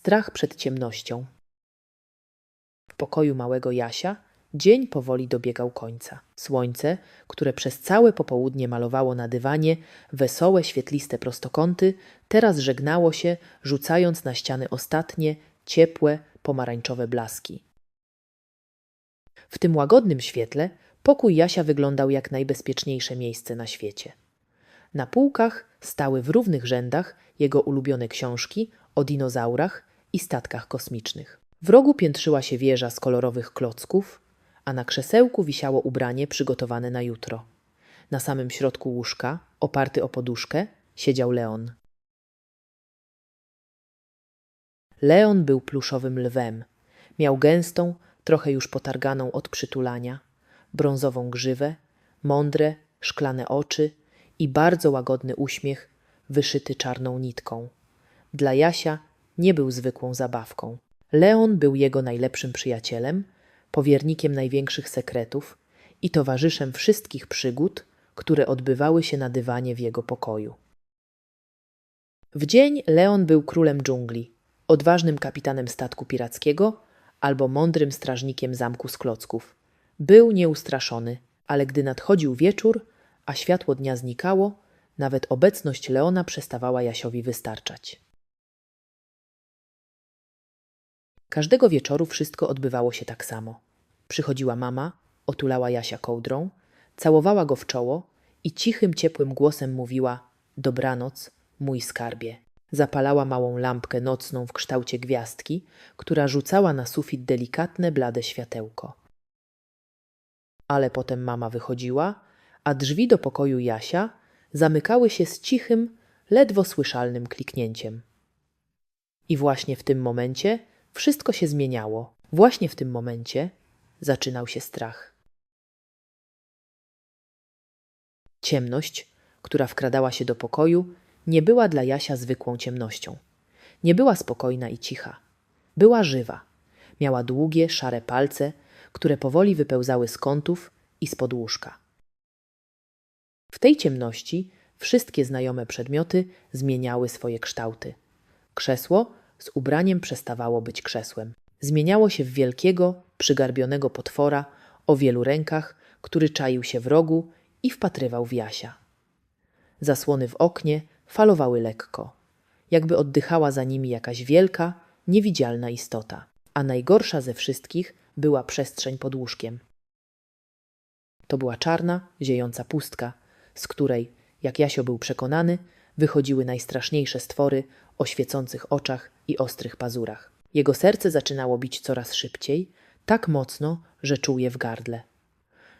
strach przed ciemnością. W pokoju małego Jasia dzień powoli dobiegał końca. Słońce, które przez całe popołudnie malowało na dywanie wesołe, świetliste prostokąty, teraz żegnało się, rzucając na ściany ostatnie, ciepłe, pomarańczowe blaski. W tym łagodnym świetle pokój Jasia wyglądał jak najbezpieczniejsze miejsce na świecie. Na półkach stały w równych rzędach jego ulubione książki o dinozaurach i statkach kosmicznych. W rogu piętrzyła się wieża z kolorowych klocków, a na krzesełku wisiało ubranie przygotowane na jutro. Na samym środku łóżka, oparty o poduszkę, siedział Leon. Leon był pluszowym lwem. Miał gęstą, trochę już potarganą od przytulania, brązową grzywę, mądre, szklane oczy i bardzo łagodny uśmiech wyszyty czarną nitką. Dla Jasia nie był zwykłą zabawką. Leon był jego najlepszym przyjacielem, powiernikiem największych sekretów i towarzyszem wszystkich przygód, które odbywały się na dywanie w jego pokoju. W dzień Leon był królem dżungli, odważnym kapitanem statku pirackiego albo mądrym strażnikiem zamku z klocków. Był nieustraszony, ale gdy nadchodził wieczór, a światło dnia znikało, nawet obecność Leona przestawała Jasiowi wystarczać. Każdego wieczoru wszystko odbywało się tak samo. Przychodziła mama, otulała Jasia kołdrą, całowała go w czoło i cichym, ciepłym głosem mówiła: Dobranoc, mój skarbie. Zapalała małą lampkę nocną w kształcie gwiazdki, która rzucała na sufit delikatne, blade światełko. Ale potem mama wychodziła, a drzwi do pokoju Jasia zamykały się z cichym, ledwo słyszalnym kliknięciem. I właśnie w tym momencie wszystko się zmieniało. Właśnie w tym momencie zaczynał się strach. Ciemność, która wkradała się do pokoju, nie była dla Jasia zwykłą ciemnością. Nie była spokojna i cicha. Była żywa. Miała długie, szare palce, które powoli wypełzały z kątów i spod łóżka. W tej ciemności wszystkie znajome przedmioty zmieniały swoje kształty. Krzesło z ubraniem przestawało być krzesłem. Zmieniało się w wielkiego, przygarbionego potwora o wielu rękach, który czaił się w rogu i wpatrywał w Jasia. Zasłony w oknie falowały lekko, jakby oddychała za nimi jakaś wielka, niewidzialna istota, a najgorsza ze wszystkich była przestrzeń pod łóżkiem. To była czarna, ziejąca pustka, z której, jak Jasio był przekonany, wychodziły najstraszniejsze stwory o świecących oczach i ostrych pazurach. Jego serce zaczynało bić coraz szybciej, tak mocno, że czuł je w gardle.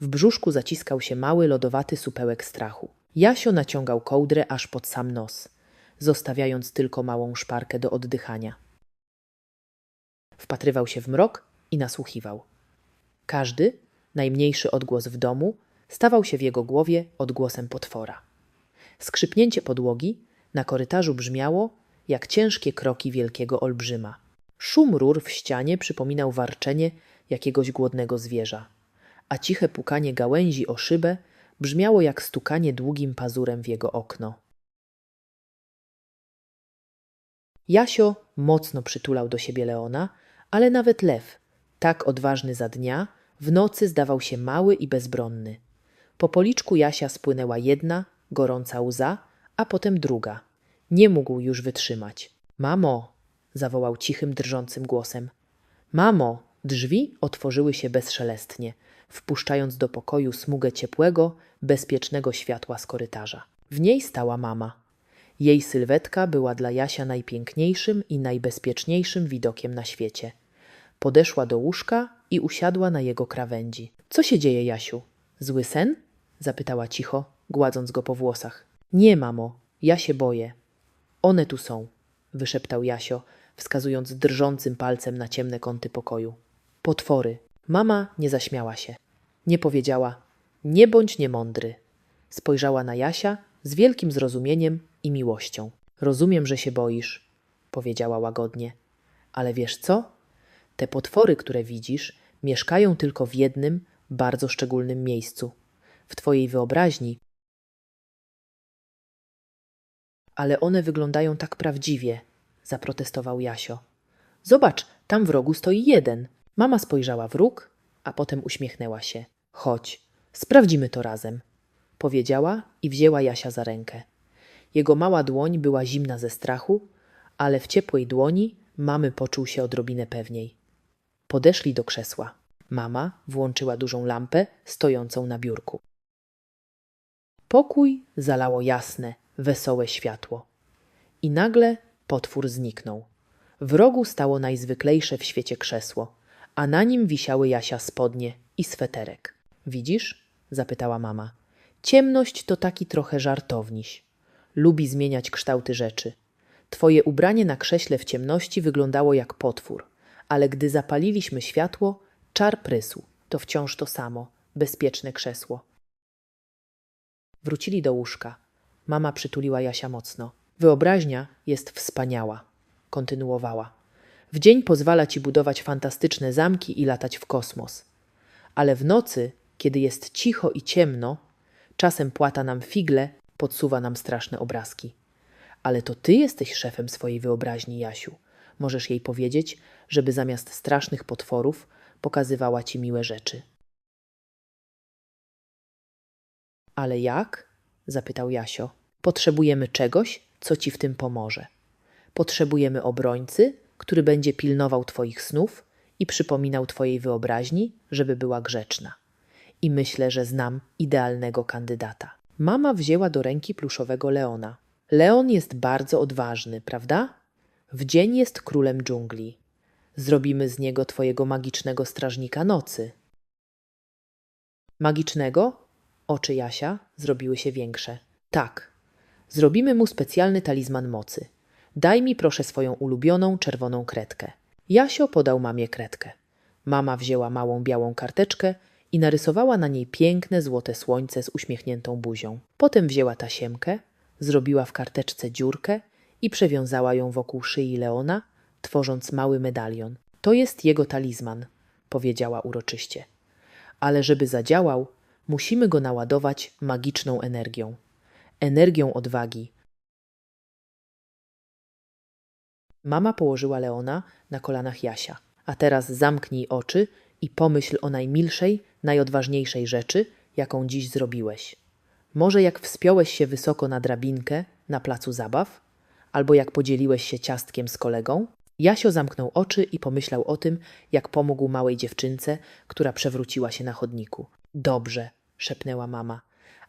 W brzuszku zaciskał się mały, lodowaty supełek strachu. Jasio naciągał kołdrę aż pod sam nos, zostawiając tylko małą szparkę do oddychania. Wpatrywał się w mrok i nasłuchiwał. Każdy, najmniejszy odgłos w domu, stawał się w jego głowie odgłosem potwora. Skrzypnięcie podłogi na korytarzu brzmiało jak ciężkie kroki wielkiego olbrzyma. Szum rur w ścianie przypominał warczenie jakiegoś głodnego zwierza, a ciche pukanie gałęzi o szybę brzmiało jak stukanie długim pazurem w jego okno. Jasio mocno przytulał do siebie Leona, ale nawet lew, tak odważny za dnia, w nocy zdawał się mały i bezbronny. Po policzku Jasia spłynęła jedna, gorąca łza, a potem druga. Nie mógł już wytrzymać. Mamo! zawołał cichym, drżącym głosem. Mamo! Drzwi otworzyły się bezszelestnie, wpuszczając do pokoju smugę ciepłego, bezpiecznego światła z korytarza. W niej stała mama. Jej sylwetka była dla Jasia najpiękniejszym i najbezpieczniejszym widokiem na świecie. Podeszła do łóżka i usiadła na jego krawędzi. Co się dzieje, Jasiu? Zły sen? zapytała cicho, gładząc go po włosach. Nie, mamo, ja się boję. One tu są, wyszeptał Jasio, wskazując drżącym palcem na ciemne kąty pokoju. Potwory. Mama nie zaśmiała się. Nie powiedziała: Nie bądź niemądry. Spojrzała na Jasia z wielkim zrozumieniem i miłością. Rozumiem, że się boisz, powiedziała łagodnie. Ale wiesz co? Te potwory, które widzisz, mieszkają tylko w jednym, bardzo szczególnym miejscu w twojej wyobraźni. Ale one wyglądają tak prawdziwie, zaprotestował Jasio. Zobacz, tam w rogu stoi jeden. Mama spojrzała w róg, a potem uśmiechnęła się. Chodź, sprawdzimy to razem. Powiedziała i wzięła Jasia za rękę. Jego mała dłoń była zimna ze strachu, ale w ciepłej dłoni mamy poczuł się odrobinę pewniej. Podeszli do krzesła. Mama włączyła dużą lampę stojącą na biurku. Pokój zalało jasne, wesołe światło. I nagle potwór zniknął. W rogu stało najzwyklejsze w świecie krzesło, a na nim wisiały Jasia spodnie i sweterek. Widzisz? zapytała mama. Ciemność to taki trochę żartowniś. Lubi zmieniać kształty rzeczy. Twoje ubranie na krześle w ciemności wyglądało jak potwór, ale gdy zapaliliśmy światło, czar prysł. To wciąż to samo, bezpieczne krzesło. Wrócili do łóżka. Mama przytuliła Jasia mocno. Wyobraźnia jest wspaniała, kontynuowała. W dzień pozwala ci budować fantastyczne zamki i latać w kosmos. Ale w nocy, kiedy jest cicho i ciemno, czasem płata nam figle, podsuwa nam straszne obrazki. Ale to ty jesteś szefem swojej wyobraźni, Jasiu. Możesz jej powiedzieć, żeby zamiast strasznych potworów pokazywała ci miłe rzeczy. Ale jak? Zapytał Jasio. Potrzebujemy czegoś, co ci w tym pomoże. Potrzebujemy obrońcy, który będzie pilnował twoich snów i przypominał twojej wyobraźni, żeby była grzeczna. I myślę, że znam idealnego kandydata. Mama wzięła do ręki pluszowego Leona. Leon jest bardzo odważny, prawda? W dzień jest królem dżungli. Zrobimy z niego twojego magicznego strażnika nocy. Magicznego? Oczy Jasia zrobiły się większe. Tak. Zrobimy mu specjalny talizman mocy. Daj mi proszę swoją ulubioną czerwoną kredkę. Jasio podał mamie kredkę. Mama wzięła małą białą karteczkę i narysowała na niej piękne złote słońce z uśmiechniętą buzią. Potem wzięła tasiemkę, zrobiła w karteczce dziurkę i przewiązała ją wokół szyi Leona, tworząc mały medalion. To jest jego talizman, powiedziała uroczyście. Ale żeby zadziałał, musimy go naładować magiczną energią. Energią odwagi. Mama położyła Leona na kolanach Jasia. A teraz zamknij oczy i pomyśl o najmilszej, najodważniejszej rzeczy, jaką dziś zrobiłeś. Może jak wspiąłeś się wysoko na drabinkę na placu zabaw, albo jak podzieliłeś się ciastkiem z kolegą. Jasio zamknął oczy i pomyślał o tym, jak pomógł małej dziewczynce, która przewróciła się na chodniku. Dobrze, szepnęła mama.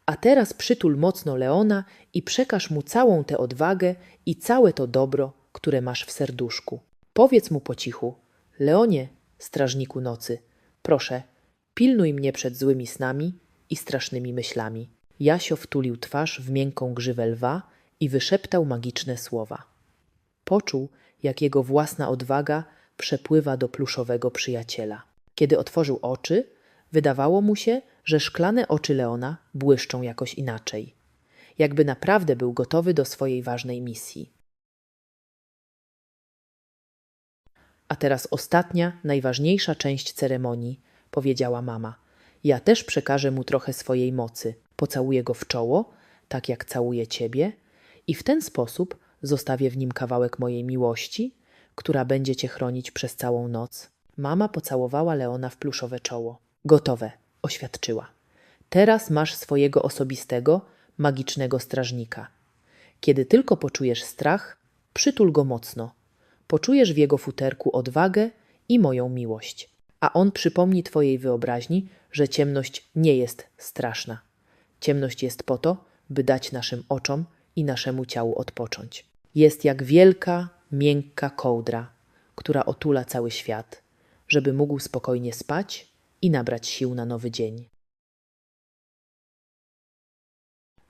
A teraz przytul mocno Leona i przekaż mu całą tę odwagę i całe to dobro, które masz w serduszku. Powiedz mu po cichu: Leonie, strażniku nocy, proszę, pilnuj mnie przed złymi snami i strasznymi myślami. Jasio wtulił twarz w miękką grzywę lwa i wyszeptał magiczne słowa. Poczuł, jak jego własna odwaga przepływa do pluszowego przyjaciela. Kiedy otworzył oczy, wydawało mu się, że szklane oczy Leona błyszczą jakoś inaczej. Jakby naprawdę był gotowy do swojej ważnej misji. A teraz ostatnia, najważniejsza część ceremonii, powiedziała mama. Ja też przekażę mu trochę swojej mocy. Pocałuję go w czoło, tak jak całuję ciebie, i w ten sposób zostawię w nim kawałek mojej miłości, która będzie cię chronić przez całą noc. Mama pocałowała Leona w pluszowe czoło. Gotowe, oświadczyła. Teraz masz swojego osobistego, magicznego strażnika. Kiedy tylko poczujesz strach, przytul go mocno. Poczujesz w jego futerku odwagę i moją miłość. A on przypomni twojej wyobraźni, że ciemność nie jest straszna. Ciemność jest po to, by dać naszym oczom i naszemu ciału odpocząć. Jest jak wielka, miękka kołdra, która otula cały świat, żeby mógł spokojnie spać i nabrać sił na nowy dzień.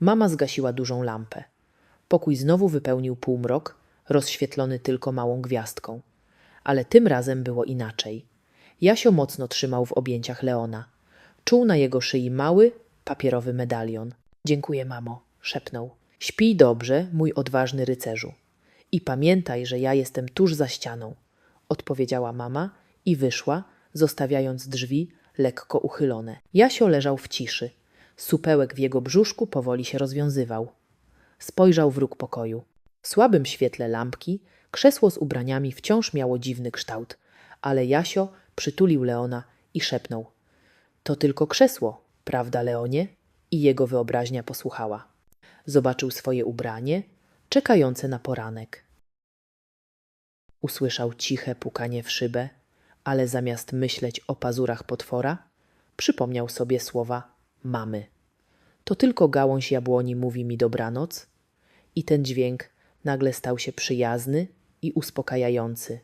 Mama zgasiła dużą lampę. Pokój znowu wypełnił półmrok, rozświetlony tylko małą gwiazdką. Ale tym razem było inaczej. Jasio mocno trzymał w objęciach Leona. Czuł na jego szyi mały, papierowy medalion. Dziękuję, mamo, szepnął. Śpij dobrze, mój odważny rycerzu. I pamiętaj, że ja jestem tuż za ścianą, odpowiedziała mama i wyszła, zostawiając drzwi lekko uchylone. Jasio leżał w ciszy. Supełek w jego brzuszku powoli się rozwiązywał. Spojrzał w róg pokoju. W słabym świetle lampki, Krzesło z ubraniami wciąż miało dziwny kształt, ale Jasio przytulił Leona i szepnął: To tylko krzesło, prawda, Leonie? I jego wyobraźnia posłuchała. Zobaczył swoje ubranie, czekające na poranek. Usłyszał ciche pukanie w szybę, ale zamiast myśleć o pazurach potwora, przypomniał sobie słowa mamy. To tylko gałąź jabłoni mówi mi dobranoc, i ten dźwięk nagle stał się przyjazny i uspokajający.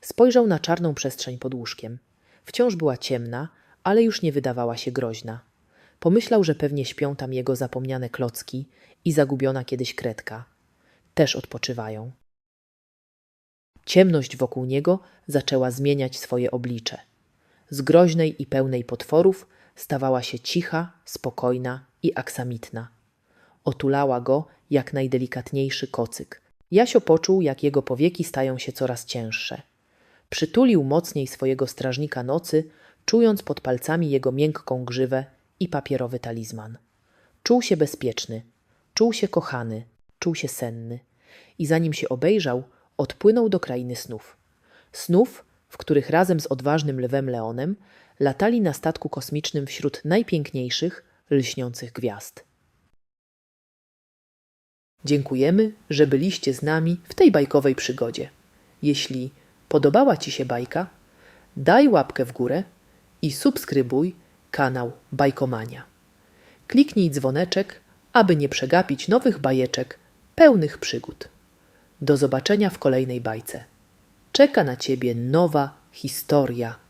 Spojrzał na czarną przestrzeń pod łóżkiem. Wciąż była ciemna, ale już nie wydawała się groźna. Pomyślał, że pewnie śpią tam jego zapomniane klocki i zagubiona kiedyś kredka. Też odpoczywają. Ciemność wokół niego zaczęła zmieniać swoje oblicze. Z groźnej i pełnej potworów stawała się cicha, spokojna i aksamitna. Otulała go jak najdelikatniejszy kocyk. Jasio poczuł, jak jego powieki stają się coraz cięższe. Przytulił mocniej swojego strażnika nocy, czując pod palcami jego miękką grzywę i papierowy talizman. Czuł się bezpieczny, czuł się kochany, czuł się senny i zanim się obejrzał, odpłynął do krainy snów. Snów, w których razem z odważnym lwem Leonem latali na statku kosmicznym wśród najpiękniejszych, lśniących gwiazd. Dziękujemy, że byliście z nami w tej bajkowej przygodzie. Jeśli podobała Ci się bajka, daj łapkę w górę i subskrybuj kanał Bajkomania. Kliknij dzwoneczek, aby nie przegapić nowych bajeczek pełnych przygód. Do zobaczenia w kolejnej bajce. Czeka na Ciebie nowa historia.